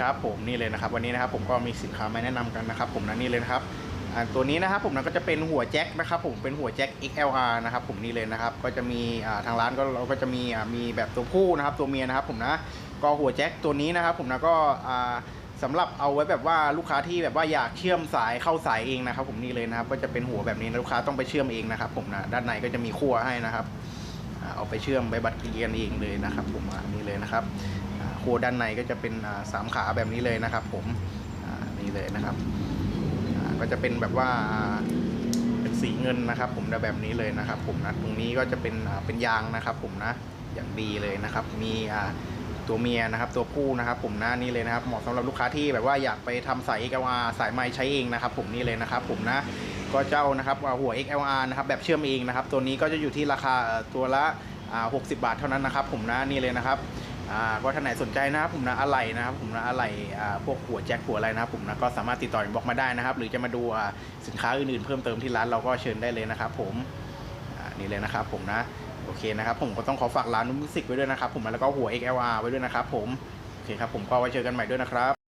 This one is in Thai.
ครับผมนี่เลยนะครับวันนี้นะครับผมก็มีสินค้ามาแนะนำกันนะครับ ผมนะนี่เลยนะครับตัวนี้นะครับผมนะก็จะเป็นหัวแจ็คนะครับผมเป็นหัวแจ็ค XLR นะครับผมนี่เลยนะครับก็จะมีทางร้านก็เราก็จะมีมีแบบตัวผู้นะครับตัวเมียนะครับผมนะก็หัวแจ็คตัวนี้นะครับผมนะก็อ่าสำหรับเอาไว้แบบว่าลูกค้าที่แบบว่าอยากเชื่อมสายเข้าสายเองนะครับ ผมนี่เลยนะครับก็จะเป็นหัวแบบนี้นะลูกค้าต้องไปเชื่อมเองนะครับผมนะด้านในก็จะมีขั้วให้นะครับเอาไปเชื่อมไปบัตรเรียนเองเลยนะครับ ผมนี่เลยนะครับ โคด้านในก็จะเป็นสามขาแบบนี้เลยนะครับผมนี่เลยนะครับก็จะเป็นแบบว่าเป็นสีเงินนะครับ ผมแบบนี้เลยนะครับ ผมนะตรงนี้ก็จะเป็นเป็นยางนะครับผมนะอย่างดีเลยนะครับ มีตัวเมียนะครับ ตัวผู้นะครับ ผมนะนี่เลยนะครับเหมาะสำหรับลูกค้าที่แบบว่าอยากไปทำสาย XLR สายไม้ใช้เองนะครับ ผมนี่เลยนะครับ ผมนะก็เจ้านะครับอ่าหัว XLR นะครับแบบเชื่อมเองนะครับ ตัวนี้ก็จะอยู่ที่ราคาตัวละ60 บาทเท่านั้นนะครับ ผมนะนี่เลยนะครับ อ่าก็ท่านไหนสนใจนะครับผมนะอะไรนะครับผมนะอะไรอ่าพวกหัวแจ็คหัวอะไรนะครับผมนะก็สามารถติดต่อบอกมาได้นะครับ หรือจะมาดูอ่าสินค้าอื่นๆเพิ่มเติมที่ร้านเราก็เชิญได้เลยนะครับผมอ่านี่เลยนะครับผมนะโอเคนะครับผมก็ต้องขอฝากร้านนุ่มมิสิกไว้ด้วยนะครับผมแล้วก็หัว XLR ไว้ด้วยนะครับผมโอเคครับผมก็ไว้เจอกันใหม่ด้วยนะครับ